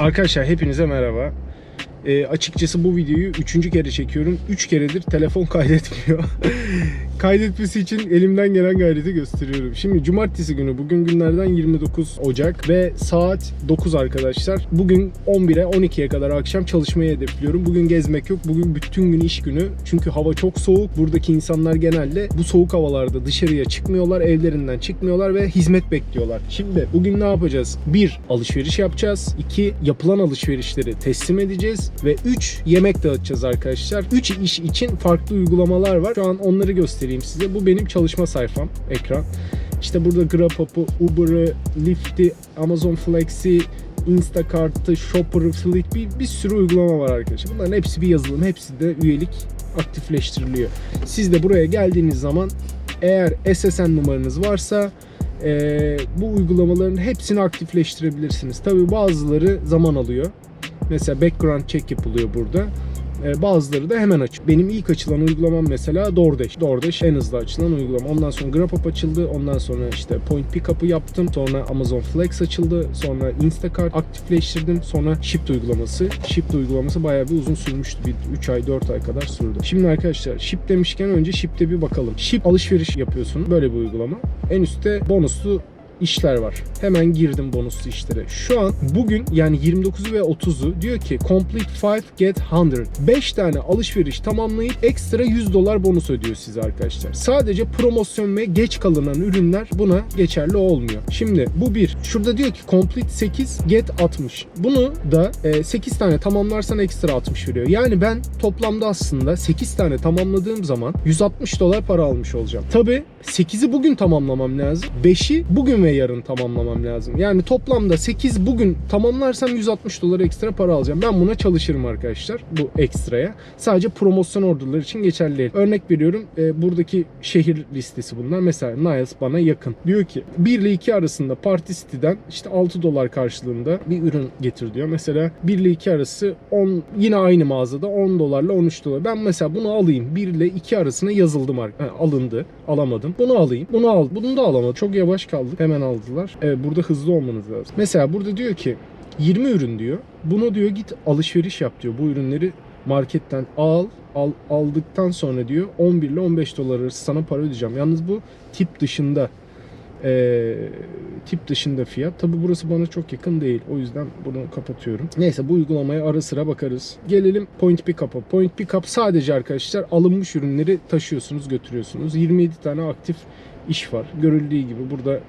Arkadaşlar hepinize merhaba. Ee, açıkçası bu videoyu üçüncü kere çekiyorum. Üç keredir telefon kaydetmiyor. Kaydetmesi için elimden gelen gayreti gösteriyorum. Şimdi cumartesi günü bugün günlerden 29 Ocak ve saat 9 arkadaşlar. Bugün 11'e 12'ye kadar akşam çalışmayı hedefliyorum. Bugün gezmek yok. Bugün bütün gün iş günü. Çünkü hava çok soğuk. Buradaki insanlar genelde bu soğuk havalarda dışarıya çıkmıyorlar. Evlerinden çıkmıyorlar ve hizmet bekliyorlar. Şimdi bugün ne yapacağız? 1. Alışveriş yapacağız. 2. Yapılan alışverişleri teslim edeceğiz. Ve 3. Yemek dağıtacağız arkadaşlar. 3 iş için farklı uygulamalar var. Şu an onları göstereyim size. Bu benim çalışma sayfam. Ekran. İşte burada Grabhub'u, Uber'ı, Lyft'i, Amazon Flex'i, Instacart'ı, Shopper'ı, Flick bir, bir sürü uygulama var arkadaşlar. Bunların hepsi bir yazılım. Hepsi de üyelik aktifleştiriliyor. Siz de buraya geldiğiniz zaman eğer SSN numaranız varsa eee, bu uygulamaların hepsini aktifleştirebilirsiniz. Tabi bazıları zaman alıyor. Mesela background check yapılıyor burada. Ee, bazıları da hemen açık. Benim ilk açılan uygulamam mesela DoorDash. DoorDash en hızlı açılan uygulama. Ondan sonra Grabhub açıldı. Ondan sonra işte Point Pickup'ı yaptım. Sonra Amazon Flex açıldı. Sonra Instacart aktifleştirdim. Sonra Shipt uygulaması. Shipt uygulaması bayağı bir uzun sürmüştü. Bir 3 ay 4 ay kadar sürdü. Şimdi arkadaşlar Shipt demişken önce Shipt'e bir bakalım. Ship alışveriş yapıyorsun. Böyle bir uygulama. En üstte bonuslu işler var. Hemen girdim bonuslu işlere. Şu an bugün yani 29'u ve 30'u diyor ki complete 5 get 100. 5 tane alışveriş tamamlayıp ekstra 100 dolar bonus ödüyor size arkadaşlar. Sadece promosyon ve geç kalınan ürünler buna geçerli olmuyor. Şimdi bu bir. Şurada diyor ki complete 8 get 60. Bunu da e, 8 tane tamamlarsan ekstra 60 veriyor. Yani ben toplamda aslında 8 tane tamamladığım zaman 160 dolar para almış olacağım. Tabi 8'i bugün tamamlamam lazım. 5'i bugün ve yarın tamamlamam lazım. Yani toplamda 8 bugün tamamlarsam 160 dolar ekstra para alacağım. Ben buna çalışırım arkadaşlar bu ekstraya. Sadece promosyon orderlar için geçerli. Örnek veriyorum e, buradaki şehir listesi bunlar. Mesela Niles bana yakın. Diyor ki 1 ile 2 arasında Party City'den işte 6 dolar karşılığında bir ürün getir diyor. Mesela 1 ile 2 arası 10 yine aynı mağazada 10 dolarla 13 dolar. Ben mesela bunu alayım. 1 ile 2 arasına yazıldım. alındı. Alamadım. Bunu alayım. Bunu al. Bunu da alamadım. Çok yavaş kaldık. Hemen aldılar. Evet burada hızlı olmanız lazım. Mesela burada diyor ki 20 ürün diyor. Bunu diyor git alışveriş yap diyor. Bu ürünleri marketten al, al aldıktan sonra diyor 11 ile 15 dolar arası sana para ödeyeceğim. Yalnız bu tip dışında ee, tip dışında fiyat. Tabi burası bana çok yakın değil. O yüzden bunu kapatıyorum. Neyse bu uygulamaya ara sıra bakarız. Gelelim Point Pickup'a. Point Pickup sadece arkadaşlar alınmış ürünleri taşıyorsunuz, götürüyorsunuz. 27 tane aktif iş var. Görüldüğü gibi burada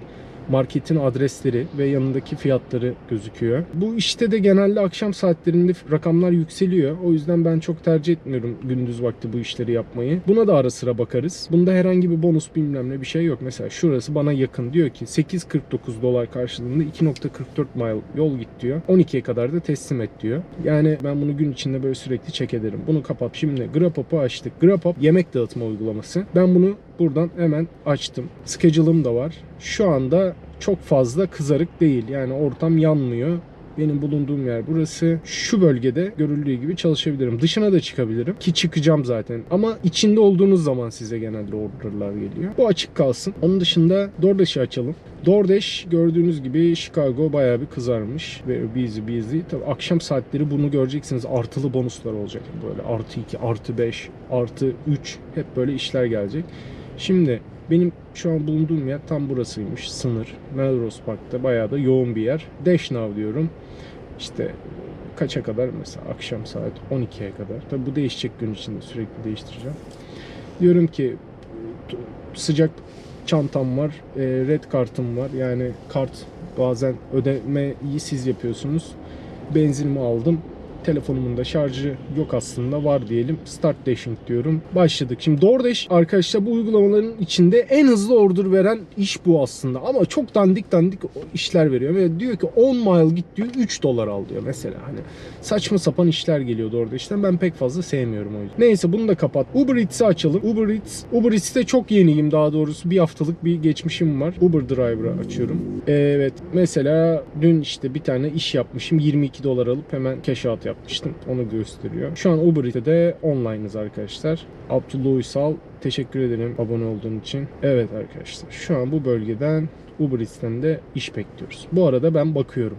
marketin adresleri ve yanındaki fiyatları gözüküyor. Bu işte de genelde akşam saatlerinde rakamlar yükseliyor. O yüzden ben çok tercih etmiyorum gündüz vakti bu işleri yapmayı. Buna da ara sıra bakarız. Bunda herhangi bir bonus bilmem ne bir şey yok. Mesela şurası bana yakın diyor ki 8.49 dolar karşılığında 2.44 mile yol git diyor. 12'ye kadar da teslim et diyor. Yani ben bunu gün içinde böyle sürekli çek ederim. Bunu kapat. Şimdi Grabhub'u açtık. Grabhub yemek dağıtma uygulaması. Ben bunu buradan hemen açtım. Schedule'ım da var. Şu anda çok fazla kızarık değil. Yani ortam yanmıyor. Benim bulunduğum yer burası. Şu bölgede görüldüğü gibi çalışabilirim. Dışına da çıkabilirim ki çıkacağım zaten. Ama içinde olduğunuz zaman size genelde orderlar geliyor. Bu açık kalsın. Onun dışında DoorDash'i açalım. DoorDash gördüğünüz gibi Chicago bayağı bir kızarmış. Ve busy busy. Tabii akşam saatleri bunu göreceksiniz. Artılı bonuslar olacak. Böyle artı 2, artı 5, artı 3 hep böyle işler gelecek. Şimdi benim şu an bulunduğum yer tam burasıymış. Sınır. Melrose Park'ta bayağı da yoğun bir yer. Dash Now diyorum. İşte kaça kadar mesela akşam saat 12'ye kadar. Tabi bu değişecek gün içinde sürekli değiştireceğim. Diyorum ki sıcak çantam var, e, red kartım var. Yani kart bazen ödemeyi siz yapıyorsunuz. Benzinimi aldım. Telefonumun da şarjı yok aslında var diyelim. Start dashing diyorum. Başladık. Şimdi DoorDash arkadaşlar bu uygulamaların içinde en hızlı order veren iş bu aslında. Ama çok dandik dandik işler veriyor. Ve diyor ki 10 mile git diyor 3 dolar al diyor mesela. Hani saçma sapan işler geliyor DoorDash'ten. Ben pek fazla sevmiyorum o yüzden. Neyse bunu da kapat. Uber Eats'i açalım. Uber Eats. Uber Eats'te çok yeniyim daha doğrusu. Bir haftalık bir geçmişim var. Uber Driver'ı açıyorum. Evet. Mesela dün işte bir tane iş yapmışım. 22 dolar alıp hemen cash out yapmıştım. Onu gösteriyor. Şu an Uber de online'ız arkadaşlar. Abdullah Uysal teşekkür ederim abone olduğun için. Evet arkadaşlar şu an bu bölgeden Uber Eats'ten de iş bekliyoruz. Bu arada ben bakıyorum.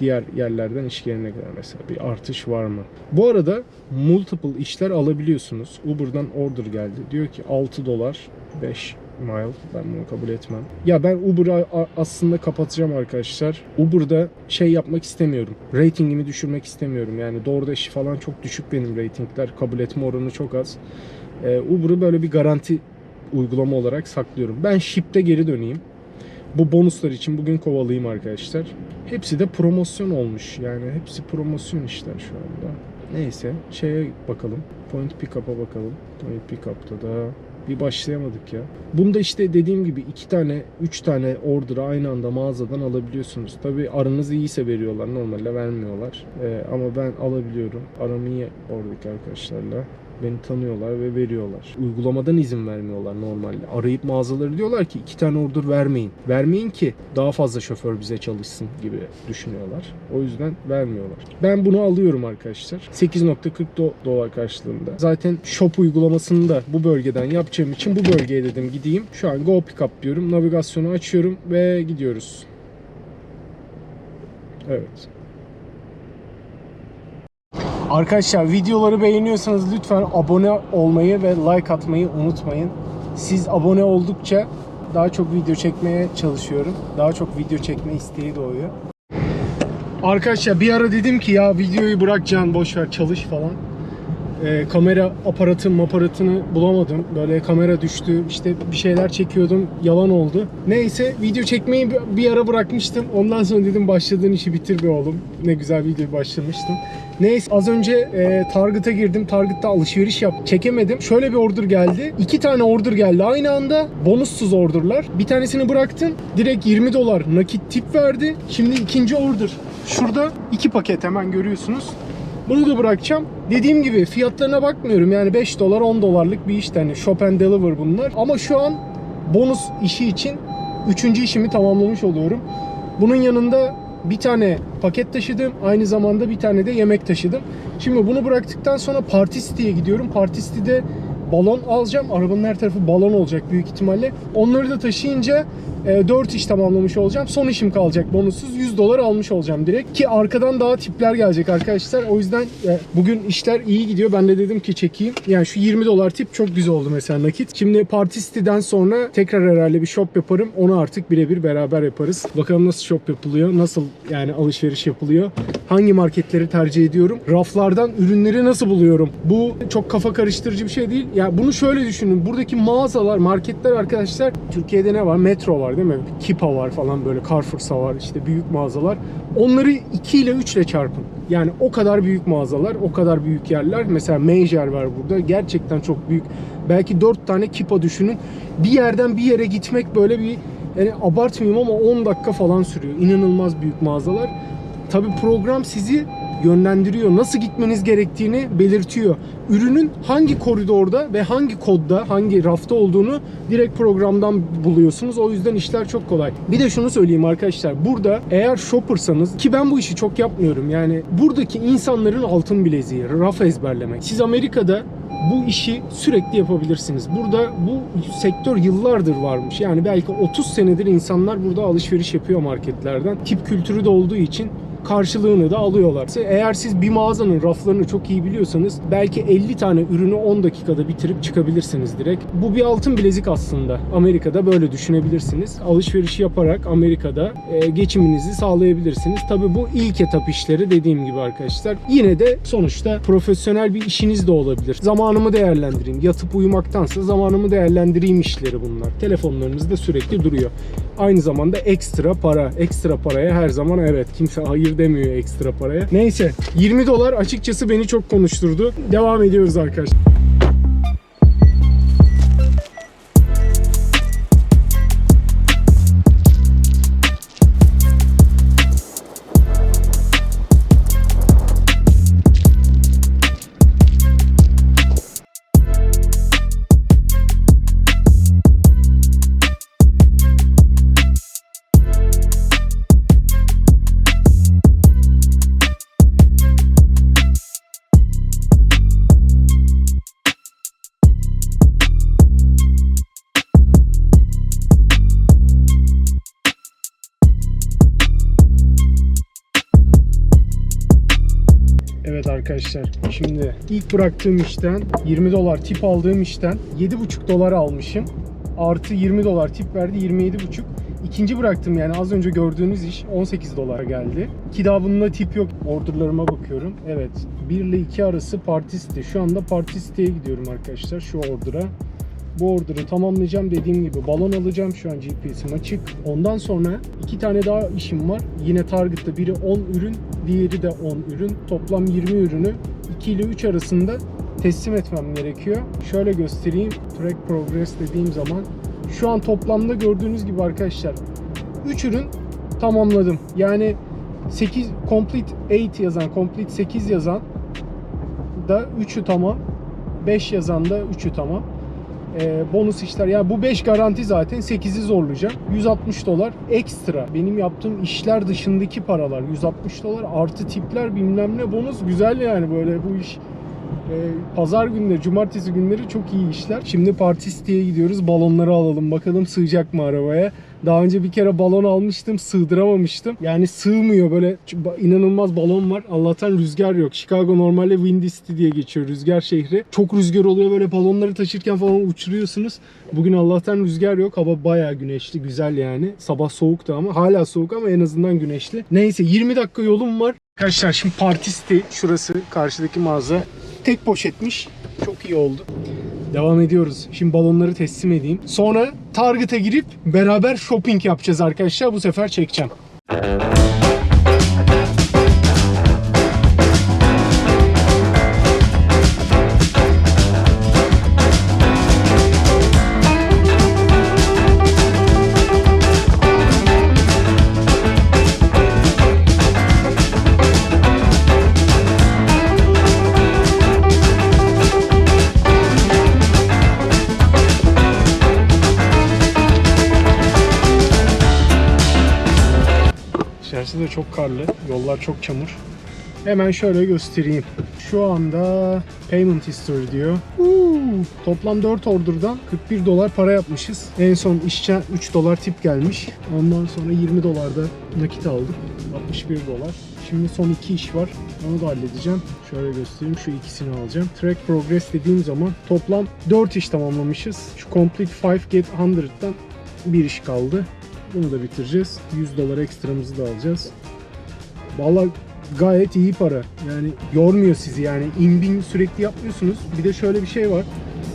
diğer yerlerden iş gelene kadar mesela bir artış var mı? Bu arada multiple işler alabiliyorsunuz. Uber'dan order geldi. Diyor ki 6 dolar 5 mile. Ben bunu kabul etmem. Ya ben Uber'ı aslında kapatacağım arkadaşlar. Uber'da şey yapmak istemiyorum. Ratingimi düşürmek istemiyorum. Yani DoorDash falan çok düşük benim ratingler. Kabul etme oranı çok az. Ee, Uber'ı böyle bir garanti uygulama olarak saklıyorum. Ben Ship'te geri döneyim. Bu bonuslar için bugün kovalayayım arkadaşlar. Hepsi de promosyon olmuş. Yani hepsi promosyon işler şu anda. Neyse şeye bakalım. Point Pickup'a bakalım. Point Pickup'ta da bir başlayamadık ya. Bunda işte dediğim gibi iki tane, üç tane order'ı aynı anda mağazadan alabiliyorsunuz. Tabi aranız iyiyse veriyorlar. Normalde vermiyorlar. Ee, ama ben alabiliyorum. Aram iyi oradaki arkadaşlarla. Beni tanıyorlar ve veriyorlar. Uygulamadan izin vermiyorlar normalde. Arayıp mağazaları diyorlar ki iki tane order vermeyin. Vermeyin ki daha fazla şoför bize çalışsın gibi düşünüyorlar. O yüzden vermiyorlar. Ben bunu alıyorum arkadaşlar. 8.40 do- dolar karşılığında. Zaten shop uygulamasını da bu bölgeden yapacağım için bu bölgeye dedim gideyim. Şu an Go Pickup diyorum. Navigasyonu açıyorum ve gidiyoruz. Evet. Arkadaşlar videoları beğeniyorsanız lütfen abone olmayı ve like atmayı unutmayın. Siz abone oldukça daha çok video çekmeye çalışıyorum. Daha çok video çekme isteği doğuyor. Arkadaşlar bir ara dedim ki ya videoyu bırak Can boş ver çalış falan. Ee, kamera aparatı aparatını bulamadım. Böyle kamera düştü. işte bir şeyler çekiyordum. Yalan oldu. Neyse video çekmeyi bir ara bırakmıştım. Ondan sonra dedim başladığın işi bitir be oğlum. Ne güzel video başlamıştım. Neyse az önce e, Target'a girdim. Target'ta alışveriş yap. Çekemedim. Şöyle bir order geldi. İki tane order geldi aynı anda. Bonussuz orderlar. Bir tanesini bıraktım. Direkt 20 dolar nakit tip verdi. Şimdi ikinci order. Şurada iki paket hemen görüyorsunuz. Bunu da bırakacağım. Dediğim gibi fiyatlarına bakmıyorum. Yani 5 dolar 10 dolarlık bir işte. Hani shop and deliver bunlar. Ama şu an bonus işi için üçüncü işimi tamamlamış oluyorum. Bunun yanında bir tane paket taşıdım. Aynı zamanda bir tane de yemek taşıdım. Şimdi bunu bıraktıktan sonra Party City'ye gidiyorum. Party City'de balon alacağım. Arabanın her tarafı balon olacak büyük ihtimalle. Onları da taşıyınca e, 4 iş tamamlamış olacağım. Son işim kalacak bonussuz. 100 dolar almış olacağım direkt. Ki arkadan daha tipler gelecek arkadaşlar. O yüzden e, bugün işler iyi gidiyor. Ben de dedim ki çekeyim. Yani şu 20 dolar tip çok güzel oldu mesela nakit. Şimdi Party City'den sonra tekrar herhalde bir shop yaparım. Onu artık birebir beraber yaparız. Bakalım nasıl shop yapılıyor. Nasıl yani alışveriş yapılıyor. Hangi marketleri tercih ediyorum. Raflardan ürünleri nasıl buluyorum. Bu çok kafa karıştırıcı bir şey değil. Ya bunu şöyle düşünün. Buradaki mağazalar, marketler arkadaşlar Türkiye'de ne var? Metro var değil mi? Kipa var falan böyle. Carrefour'sa var işte büyük mağazalar. Onları 2 ile 3 ile çarpın. Yani o kadar büyük mağazalar, o kadar büyük yerler. Mesela Meijer var burada. Gerçekten çok büyük. Belki 4 tane Kipa düşünün. Bir yerden bir yere gitmek böyle bir yani abartmayayım ama 10 dakika falan sürüyor. İnanılmaz büyük mağazalar. Tabi program sizi yönlendiriyor. Nasıl gitmeniz gerektiğini belirtiyor. Ürünün hangi koridorda ve hangi kodda, hangi rafta olduğunu direkt programdan buluyorsunuz. O yüzden işler çok kolay. Bir de şunu söyleyeyim arkadaşlar. Burada eğer shoppersanız ki ben bu işi çok yapmıyorum. Yani buradaki insanların altın bileziği, raf ezberlemek. Siz Amerika'da bu işi sürekli yapabilirsiniz. Burada bu sektör yıllardır varmış. Yani belki 30 senedir insanlar burada alışveriş yapıyor marketlerden. Tip kültürü de olduğu için karşılığını da alıyorlar. Eğer siz bir mağazanın raflarını çok iyi biliyorsanız belki 50 tane ürünü 10 dakikada bitirip çıkabilirsiniz direkt. Bu bir altın bilezik aslında. Amerika'da böyle düşünebilirsiniz. Alışveriş yaparak Amerika'da e, geçiminizi sağlayabilirsiniz. Tabii bu ilk etap işleri dediğim gibi arkadaşlar. Yine de sonuçta profesyonel bir işiniz de olabilir. Zamanımı değerlendireyim. Yatıp uyumaktansa zamanımı değerlendireyim işleri bunlar. Telefonlarınızda sürekli duruyor. Aynı zamanda ekstra para. Ekstra paraya her zaman evet kimse hayır demiyor ekstra paraya. Neyse 20 dolar açıkçası beni çok konuşturdu. Devam ediyoruz arkadaşlar. Arkadaşlar şimdi ilk bıraktığım işten 20 dolar tip aldığım işten 7,5 dolar almışım. Artı 20 dolar tip verdi 27,5. İkinci bıraktım yani az önce gördüğünüz iş 18 dolara geldi. Ki daha bununla tip yok. Orderlarıma bakıyorum. Evet 1 ile 2 arası partisti. Şu anda partistiye gidiyorum arkadaşlar şu order'a. Bu order'ı tamamlayacağım dediğim gibi balon alacağım şu an GPS'im açık. Ondan sonra iki tane daha işim var. Yine Target'ta biri 10 ürün, diğeri de 10 ürün. Toplam 20 ürünü 2 ile 3 arasında teslim etmem gerekiyor. Şöyle göstereyim. Track progress dediğim zaman şu an toplamda gördüğünüz gibi arkadaşlar 3 ürün tamamladım. Yani 8 complete 8 yazan, complete 8 yazan da 3'ü tamam. 5 yazan da 3'ü tamam. Ee, bonus işler. Yani bu 5 garanti zaten 8'i zorlayacağım. 160 dolar ekstra. Benim yaptığım işler dışındaki paralar. 160 dolar artı tipler bilmem ne bonus. Güzel yani böyle bu iş. Ee, pazar günleri, cumartesi günleri çok iyi işler. Şimdi partistiye gidiyoruz. Balonları alalım. Bakalım sığacak mı arabaya. Daha önce bir kere balon almıştım. Sığdıramamıştım. Yani sığmıyor böyle inanılmaz balon var. Allah'tan rüzgar yok. Chicago normalde Windy City diye geçiyor. Rüzgar şehri. Çok rüzgar oluyor böyle balonları taşırken falan uçuruyorsunuz. Bugün Allah'tan rüzgar yok. Hava bayağı güneşli. Güzel yani. Sabah soğuktu ama. Hala soğuk ama en azından güneşli. Neyse 20 dakika yolum var. Arkadaşlar şimdi partisti. Şurası karşıdaki mağaza. Tek poşetmiş. Çok iyi oldu. Devam ediyoruz. Şimdi balonları teslim edeyim. Sonra Target'a girip beraber shopping yapacağız arkadaşlar. Bu sefer çekeceğim. Çok karlı. Yollar çok çamur. Hemen şöyle göstereyim. Şu anda payment history diyor. Uuu, toplam 4 order'dan 41 dolar para yapmışız. En son işçe 3 dolar tip gelmiş. Ondan sonra 20 dolar da nakit aldık. 61 dolar. Şimdi son iki iş var. Onu da halledeceğim. Şöyle göstereyim. Şu ikisini alacağım. Track progress dediğim zaman toplam 4 iş tamamlamışız. Şu complete 5 get 100'dan bir iş kaldı. Bunu da bitireceğiz. 100 dolar ekstramızı da alacağız. Vallahi gayet iyi para. Yani yormuyor sizi yani. İnbin sürekli yapmıyorsunuz. Bir de şöyle bir şey var.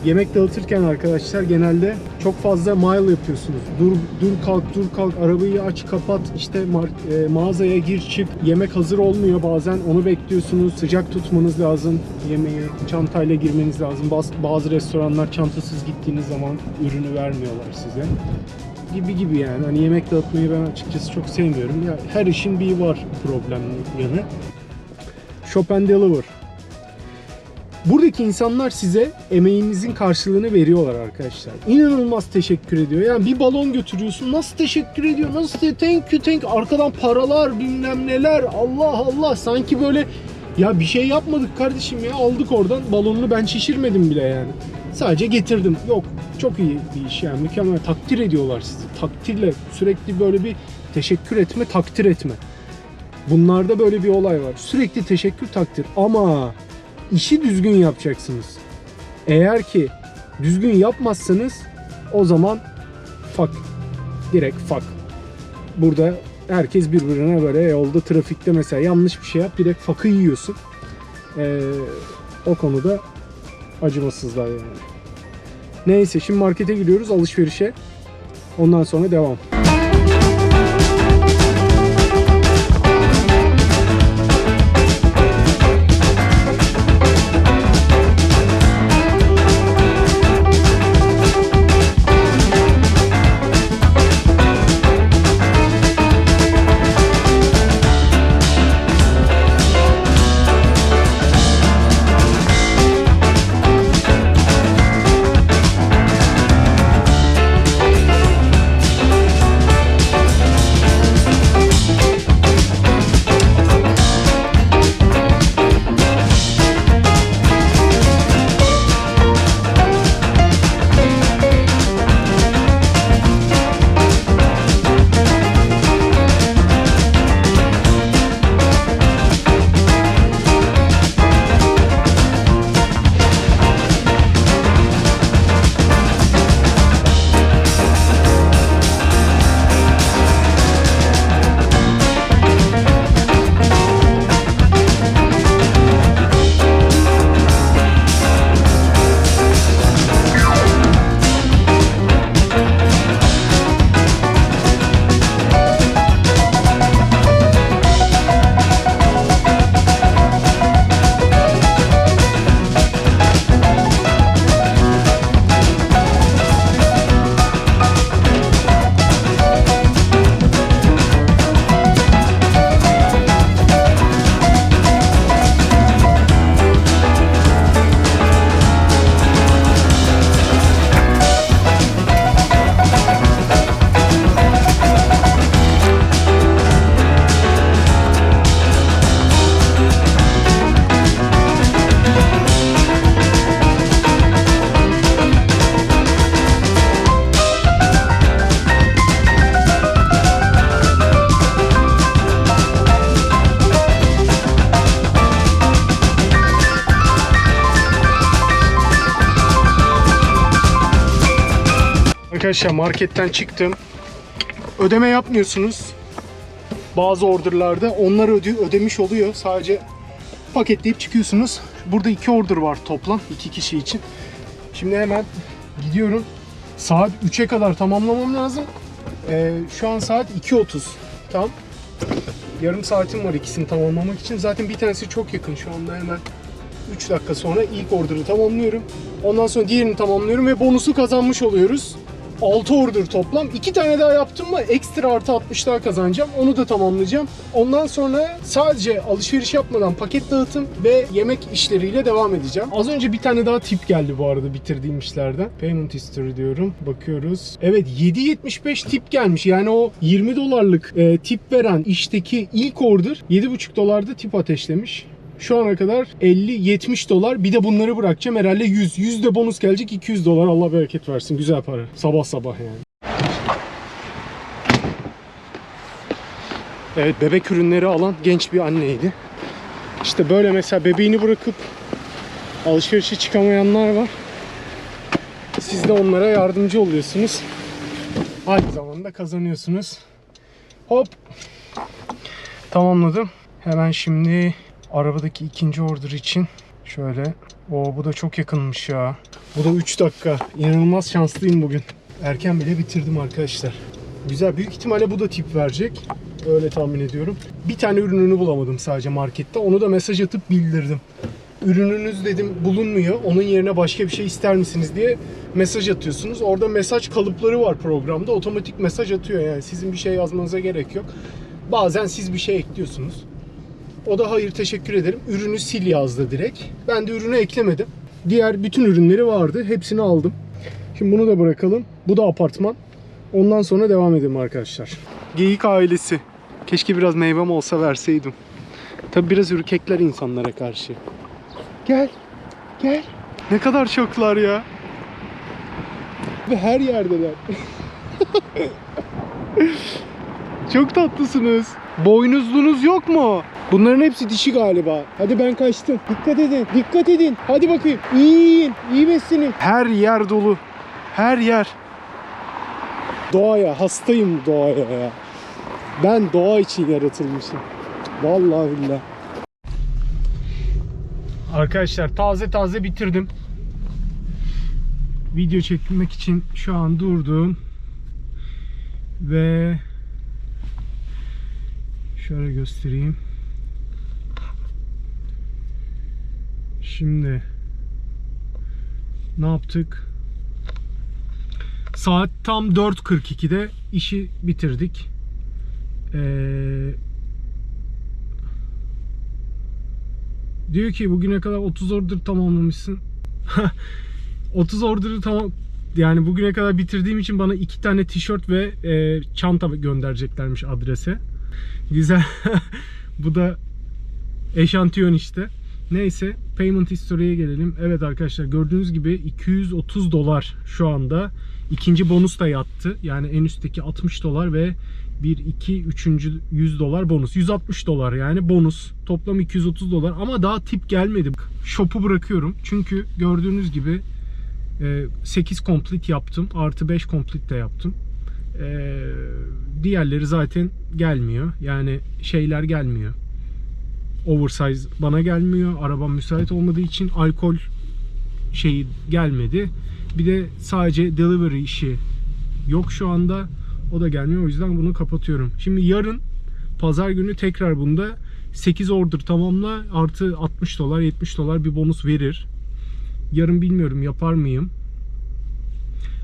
Yemek dağıtırken arkadaşlar genelde çok fazla mile yapıyorsunuz. Dur dur kalk dur kalk arabayı aç kapat işte e, mağazaya gir çık. Yemek hazır olmuyor bazen onu bekliyorsunuz. Sıcak tutmanız lazım yemeği. Çantayla girmeniz lazım. Baz- bazı restoranlar çantasız gittiğiniz zaman ürünü vermiyorlar size gibi gibi yani. Hani yemek dağıtmayı ben açıkçası çok sevmiyorum. Ya her işin bir var problem yanı. Shop and Deliver. Buradaki insanlar size emeğinizin karşılığını veriyorlar arkadaşlar. İnanılmaz teşekkür ediyor. Yani bir balon götürüyorsun. Nasıl teşekkür ediyor? Nasıl te- thank you thank. Arkadan paralar bilmem neler. Allah Allah. Sanki böyle ya bir şey yapmadık kardeşim ya. Aldık oradan. Balonunu ben şişirmedim bile yani. Sadece getirdim. Yok çok iyi bir iş yani. Mükemmel. Takdir ediyorlar sizi. Takdirle sürekli böyle bir teşekkür etme, takdir etme. Bunlarda böyle bir olay var. Sürekli teşekkür takdir ama işi düzgün yapacaksınız. Eğer ki düzgün yapmazsanız o zaman fuck. Direkt fuck. Burada herkes birbirine böyle yolda trafikte mesela yanlış bir şey yap direkt fuck'ı yiyorsun. Ee, o konuda acımasızlar yani. Neyse şimdi markete gidiyoruz alışverişe. Ondan sonra devam. Arkadaşlar marketten çıktım. Ödeme yapmıyorsunuz. Bazı orderlarda onlar öde ödemiş oluyor. Sadece paketleyip çıkıyorsunuz. Burada iki order var toplam iki kişi için. Şimdi hemen gidiyorum. Saat 3'e kadar tamamlamam lazım. Ee, şu an saat 2.30. Tam. Yarım saatim var ikisini tamamlamak için. Zaten bir tanesi çok yakın şu anda hemen 3 dakika sonra ilk order'ı tamamlıyorum. Ondan sonra diğerini tamamlıyorum ve bonusu kazanmış oluyoruz. 6 order toplam. 2 tane daha yaptım mı ekstra artı 60 daha kazanacağım. Onu da tamamlayacağım. Ondan sonra sadece alışveriş yapmadan paket dağıtım ve yemek işleriyle devam edeceğim. Az önce bir tane daha tip geldi bu arada bitirdiğim işlerden. Payment history diyorum. Bakıyoruz. Evet 7.75 tip gelmiş. Yani o 20 dolarlık e, tip veren işteki ilk order 7.5 dolarda tip ateşlemiş. Şu ana kadar 50-70 dolar. Bir de bunları bırakacağım. Herhalde 100. 100 de bonus gelecek 200 dolar. Allah bereket versin. Güzel para. Sabah sabah yani. Evet bebek ürünleri alan genç bir anneydi. İşte böyle mesela bebeğini bırakıp alışverişe çıkamayanlar var. Siz de onlara yardımcı oluyorsunuz. Aynı zamanda kazanıyorsunuz. Hop. Tamamladım. Hemen şimdi arabadaki ikinci order için şöyle. O bu da çok yakınmış ya. Bu da 3 dakika. İnanılmaz şanslıyım bugün. Erken bile bitirdim arkadaşlar. Güzel. Büyük ihtimalle bu da tip verecek. Öyle tahmin ediyorum. Bir tane ürününü bulamadım sadece markette. Onu da mesaj atıp bildirdim. Ürününüz dedim bulunmuyor. Onun yerine başka bir şey ister misiniz diye mesaj atıyorsunuz. Orada mesaj kalıpları var programda. Otomatik mesaj atıyor yani. Sizin bir şey yazmanıza gerek yok. Bazen siz bir şey ekliyorsunuz. O da hayır teşekkür ederim. Ürünü sil yazdı direkt. Ben de ürünü eklemedim. Diğer bütün ürünleri vardı. Hepsini aldım. Şimdi bunu da bırakalım. Bu da apartman. Ondan sonra devam edelim arkadaşlar. Geyik ailesi. Keşke biraz meyvem olsa verseydim. Tabi biraz ürkekler insanlara karşı. Gel. Gel. Ne kadar çoklar ya. Ve her yerdeler. Çok tatlısınız. Boynuzlunuz yok mu? Bunların hepsi dişi galiba. Hadi ben kaçtım. Dikkat edin. Dikkat edin. Hadi bakayım. İyi yiyin. İyi beslenin. Her yer dolu. Her yer. Doğaya. Hastayım doğaya ya. Ben doğa için yaratılmışım. Vallahi billahi. Arkadaşlar taze taze bitirdim. Video çekmek için şu an durdum. Ve şöyle göstereyim. Şimdi ne yaptık? Saat tam 4.42'de işi bitirdik. Ee, diyor ki bugüne kadar 30 order tamamlamışsın. 30 order'ı tamam yani bugüne kadar bitirdiğim için bana iki tane tişört ve e, çanta göndereceklermiş adrese. Güzel. Bu da eşantiyon işte. Neyse payment history'ye gelelim. Evet arkadaşlar gördüğünüz gibi 230 dolar şu anda. İkinci bonus da yattı. Yani en üstteki 60 dolar ve 1, 2, 3. 100 dolar bonus. 160 dolar yani bonus. Toplam 230 dolar ama daha tip gelmedi. Shop'u bırakıyorum. Çünkü gördüğünüz gibi 8 complete yaptım. Artı 5 complete de yaptım. Ee, diğerleri zaten gelmiyor. Yani şeyler gelmiyor. Oversize bana gelmiyor. Arabam müsait olmadığı için alkol şeyi gelmedi. Bir de sadece delivery işi yok şu anda. O da gelmiyor. O yüzden bunu kapatıyorum. Şimdi yarın pazar günü tekrar bunda 8 order tamamla artı 60 dolar 70 dolar bir bonus verir. Yarın bilmiyorum yapar mıyım.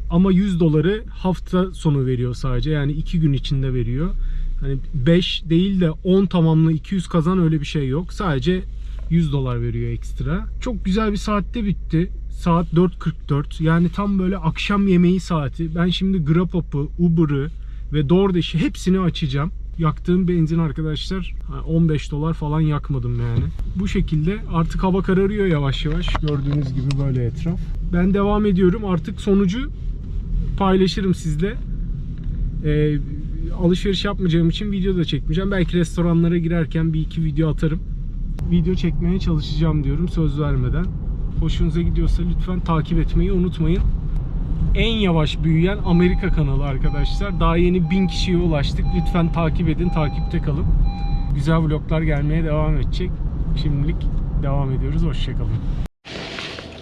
Ama 100 doları hafta sonu veriyor sadece. Yani 2 gün içinde veriyor. Hani 5 değil de 10 tamamla 200 kazan öyle bir şey yok. Sadece 100 dolar veriyor ekstra. Çok güzel bir saatte bitti. Saat 4.44. Yani tam böyle akşam yemeği saati. Ben şimdi Grabhop'u, Uber'ı ve DoorDash'i hepsini açacağım. Yaktığım benzin arkadaşlar 15 dolar falan yakmadım yani. Bu şekilde artık hava kararıyor yavaş yavaş. Gördüğünüz gibi böyle etraf. Ben devam ediyorum. Artık sonucu paylaşırım sizle. Ee, alışveriş yapmayacağım için video da çekmeyeceğim. Belki restoranlara girerken bir iki video atarım. Video çekmeye çalışacağım diyorum söz vermeden. Hoşunuza gidiyorsa lütfen takip etmeyi unutmayın. en yavaş büyüyen Amerika kanalı arkadaşlar. Daha yeni 1000 kişiye ulaştık. Lütfen takip edin, takipte kalın. Güzel vloglar gelmeye devam edecek. Şimdilik devam ediyoruz. Hoşçakalın.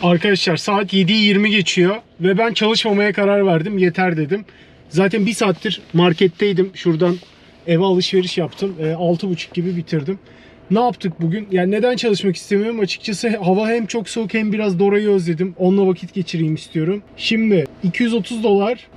Arkadaşlar saat 7'yi 20 geçiyor ve ben çalışmamaya karar verdim. Yeter dedim. Zaten bir saattir marketteydim. Şuradan eve alışveriş yaptım. E, 6.30 gibi bitirdim. Ne yaptık bugün? Yani neden çalışmak istemiyorum? Açıkçası hava hem çok soğuk hem biraz Dora'yı özledim. Onunla vakit geçireyim istiyorum. Şimdi 230 dolar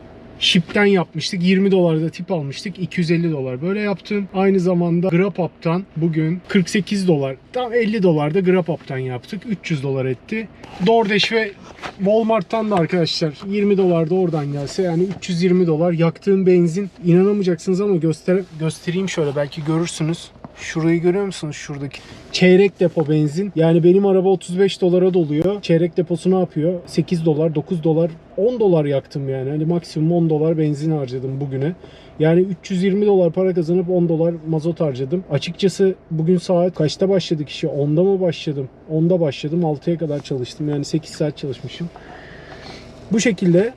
Ship'ten yapmıştık. 20 dolarda tip almıştık. 250 dolar. Böyle yaptım. Aynı zamanda GrabUp'tan bugün 48 dolar. Tam 50 dolarda GrabUp'tan yaptık. 300 dolar etti. DoorDash ve Walmart'tan da arkadaşlar 20 dolarda oradan gelse yani 320 dolar. Yaktığım benzin inanamayacaksınız ama göster göstereyim şöyle belki görürsünüz. Şurayı görüyor musunuz? Şuradaki çeyrek depo benzin. Yani benim araba 35 dolara doluyor. Çeyrek deposu ne yapıyor? 8 dolar, 9 dolar, 10 dolar yaktım yani. Hani maksimum 10 dolar benzin harcadım bugüne. Yani 320 dolar para kazanıp 10 dolar mazot harcadım. Açıkçası bugün saat kaçta başladık işe? 10'da mı başladım? 10'da başladım. 6'ya kadar çalıştım. Yani 8 saat çalışmışım. Bu şekilde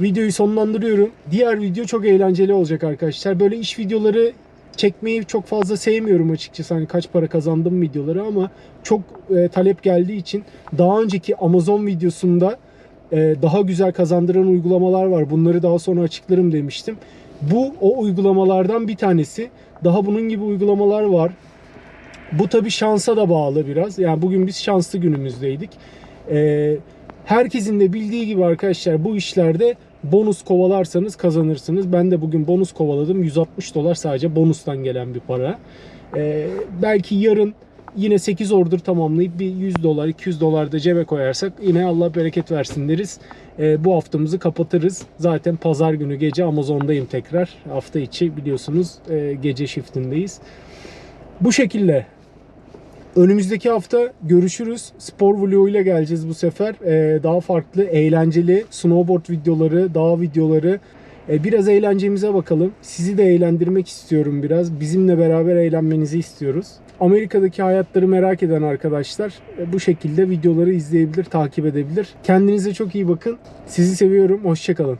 videoyu sonlandırıyorum. Diğer video çok eğlenceli olacak arkadaşlar. Böyle iş videoları çekmeyi çok fazla sevmiyorum açıkçası. Hani kaç para kazandım videoları ama çok e, talep geldiği için daha önceki Amazon videosunda e, daha güzel kazandıran uygulamalar var. Bunları daha sonra açıklarım demiştim. Bu o uygulamalardan bir tanesi. Daha bunun gibi uygulamalar var. Bu tabi şansa da bağlı biraz. Yani bugün biz şanslı günümüzdeydik. Ee, herkesin de bildiği gibi arkadaşlar bu işlerde bonus kovalarsanız kazanırsınız. Ben de bugün bonus kovaladım. 160 dolar sadece bonustan gelen bir para. Ee, belki yarın yine 8 order tamamlayıp bir 100 dolar 200 dolar da cebe koyarsak yine Allah bereket versin deriz. Ee, bu haftamızı kapatırız. Zaten pazar günü gece Amazon'dayım tekrar. Hafta içi biliyorsunuz e, gece shiftindeyiz. Bu şekilde Önümüzdeki hafta görüşürüz. Spor vlogu ile geleceğiz bu sefer. Ee, daha farklı, eğlenceli snowboard videoları, dağ videoları. Ee, biraz eğlencemize bakalım. Sizi de eğlendirmek istiyorum biraz. Bizimle beraber eğlenmenizi istiyoruz. Amerika'daki hayatları merak eden arkadaşlar e, bu şekilde videoları izleyebilir, takip edebilir. Kendinize çok iyi bakın. Sizi seviyorum. Hoşçakalın.